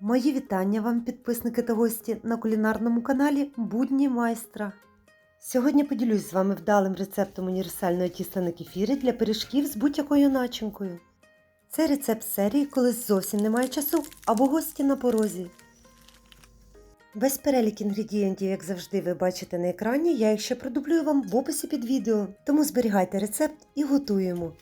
Мої вітання вам, підписники та гості на кулінарному каналі Будні майстра. Сьогодні поділюсь з вами вдалим рецептом універсального тіста на кефірі для пиріжків з будь-якою начинкою. Це рецепт серії, коли зовсім немає часу або гості на порозі. Весь перелік інгредієнтів, як завжди, ви бачите на екрані, я їх ще продублюю вам в описі під відео, тому зберігайте рецепт і готуємо.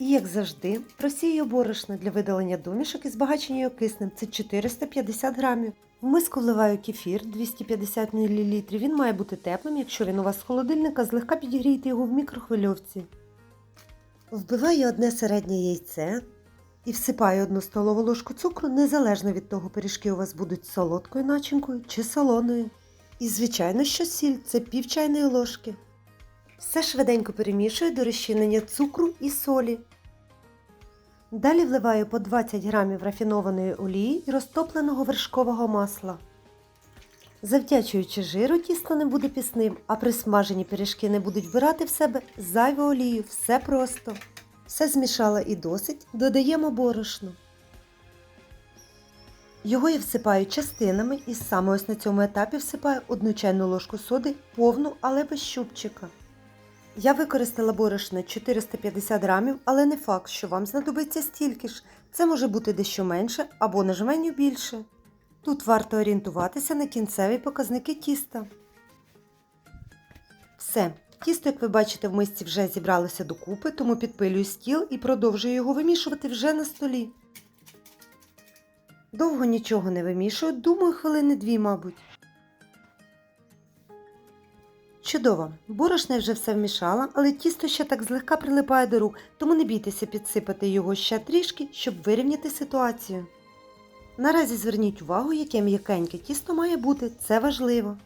І як завжди, просію борошна для видалення домішок і збагачення його киснем це 450 грамів. В миску вливаю кефір 250 мл. Він має бути теплим, якщо він у вас з холодильника, злегка підігрійте його в мікрохвильовці. Вбиваю одне середнє яйце і всипаю одну столову ложку цукру, незалежно від того, пиріжки у вас будуть солодкою начинкою чи солоною. І, звичайно, що сіль це пів чайної ложки. Все швиденько перемішую до розчинення цукру і солі. Далі вливаю по 20 грамів рафінованої олії і розтопленого вершкового масла. Завдячуючи жиру, тісто не буде пісним, а при смаженні пиріжки не будуть вбирати в себе зайву олію. Все просто. Все змішала і досить, додаємо борошно. Його я всипаю частинами і саме ось на цьому етапі всипаю одну чайну ложку соди, повну, але без щупчика. Я використала борошна 450 грамів, але не факт, що вам знадобиться стільки ж. Це може бути дещо менше або на жменю більше. Тут варто орієнтуватися на кінцеві показники тіста. Все. Тісто, як ви бачите, в мисці вже зібралося докупи, тому підпилюю стіл і продовжую його вимішувати вже на столі. Довго нічого не вимішую, думаю, хвилини дві, мабуть. Чудово! Борошно я вже все вмішала, але тісто ще так злегка прилипає до рук, тому не бійтеся підсипати його ще трішки, щоб вирівняти ситуацію. Наразі зверніть увагу, яке м'якеньке тісто має бути, це важливо.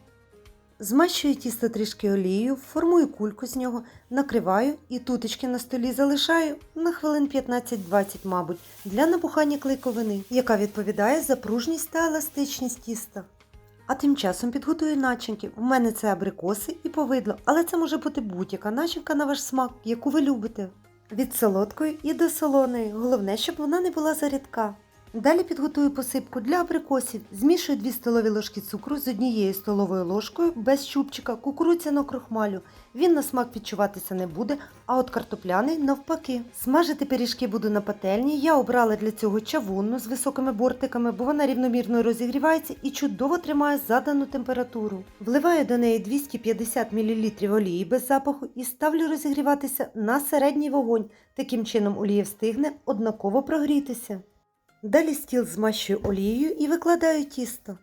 Змащую тісто трішки олією, формую кульку з нього, накриваю і тутечки на столі залишаю на хвилин 15-20, мабуть, для набухання клейковини, яка відповідає за пружність та еластичність тіста. А тим часом підготую начинки. У мене це абрикоси і повидло, але це може бути будь-яка начинка на ваш смак, яку ви любите. Від солодкої і до солоної. Головне, щоб вона не була зарідка. Далі підготую посипку для абрикосів. Змішую 2 столові ложки цукру з однією столовою ложкою без щупчика кукурудзяного крохмалю. Він на смак відчуватися не буде, а от картопляний навпаки. Смажити пиріжки буду на пательні. Я обрала для цього чавунну з високими бортиками, бо вона рівномірно розігрівається і чудово тримає задану температуру. Вливаю до неї 250 мл олії без запаху і ставлю розігріватися на середній вогонь. Таким чином олія встигне однаково прогрітися. Далі стіл змащую олією і викладаю тісто.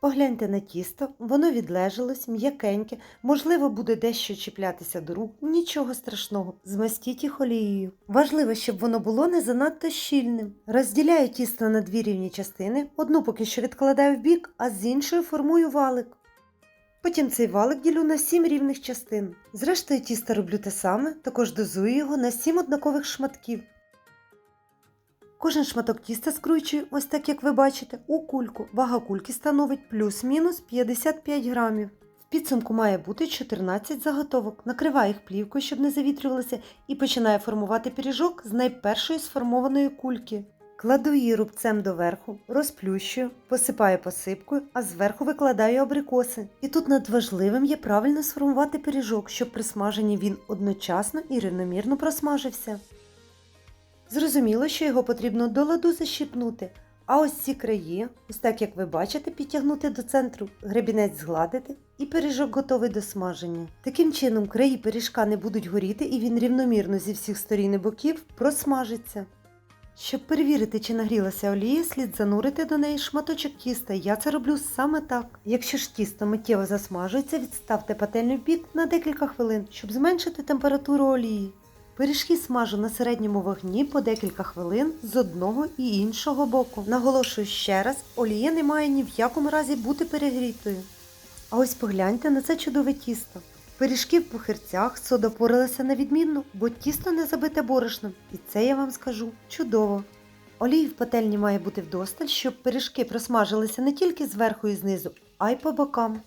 Погляньте на тісто, воно відлежалось, м'якеньке, можливо, буде дещо чіплятися до рук, нічого страшного, змастіть їх олією. Важливо, щоб воно було не занадто щільним. Розділяю тісто на дві рівні частини, одну поки що відкладаю в бік, а з іншою формую валик. Потім цей валик ділю на 7 рівних частин. Зрештою, тісто роблю те саме, також дозую його на 7 однакових шматків. Кожен шматок тіста скручую, ось так як ви бачите, у кульку. Вага кульки становить плюс-мінус 55 грамів. В підсумку має бути 14 заготовок. Накриваю їх плівкою, щоб не завітрювалося, і починаю формувати пиріжок з найпершої сформованої кульки. Кладу її рубцем доверху, розплющую, посипаю посипкою, а зверху викладаю абрикоси. І тут надважливим є правильно сформувати пиріжок, щоб при смаженні він одночасно і рівномірно просмажився. Зрозуміло, що його потрібно до ладу защіпнути, а ось ці краї, ось так як ви бачите, підтягнути до центру, гребінець згладити і пиріжок готовий до смаження. Таким чином краї пиріжка не будуть горіти і він рівномірно зі всіх сторін і боків просмажиться. Щоб перевірити, чи нагрілася олія, слід занурити до неї шматочок тіста. Я це роблю саме так. Якщо ж тісто миттєво засмажується, відставте пательню в бік на декілька хвилин, щоб зменшити температуру олії. Пиріжки смажу на середньому вогні по декілька хвилин з одного і іншого боку. Наголошую ще раз, олія не має ні в якому разі бути перегрітою. А ось погляньте на це чудове тісто. Пиріжки в пухирцях сода поралася на відмінно, бо тісто не забите борошном. І це я вам скажу чудово. Олії в пательні має бути вдосталь, щоб пиріжки просмажилися не тільки зверху і знизу, а й по бокам.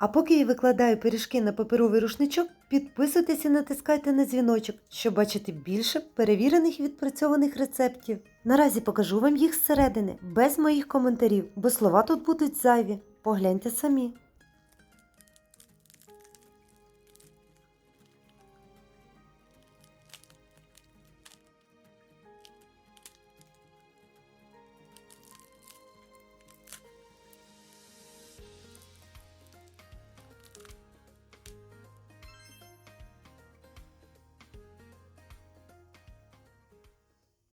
А поки я викладаю пиріжки на паперовий рушничок, Підписуйтесь і натискайте на дзвіночок, щоб бачити більше перевірених і відпрацьованих рецептів. Наразі покажу вам їх зсередини, без моїх коментарів, бо слова тут будуть зайві. Погляньте самі.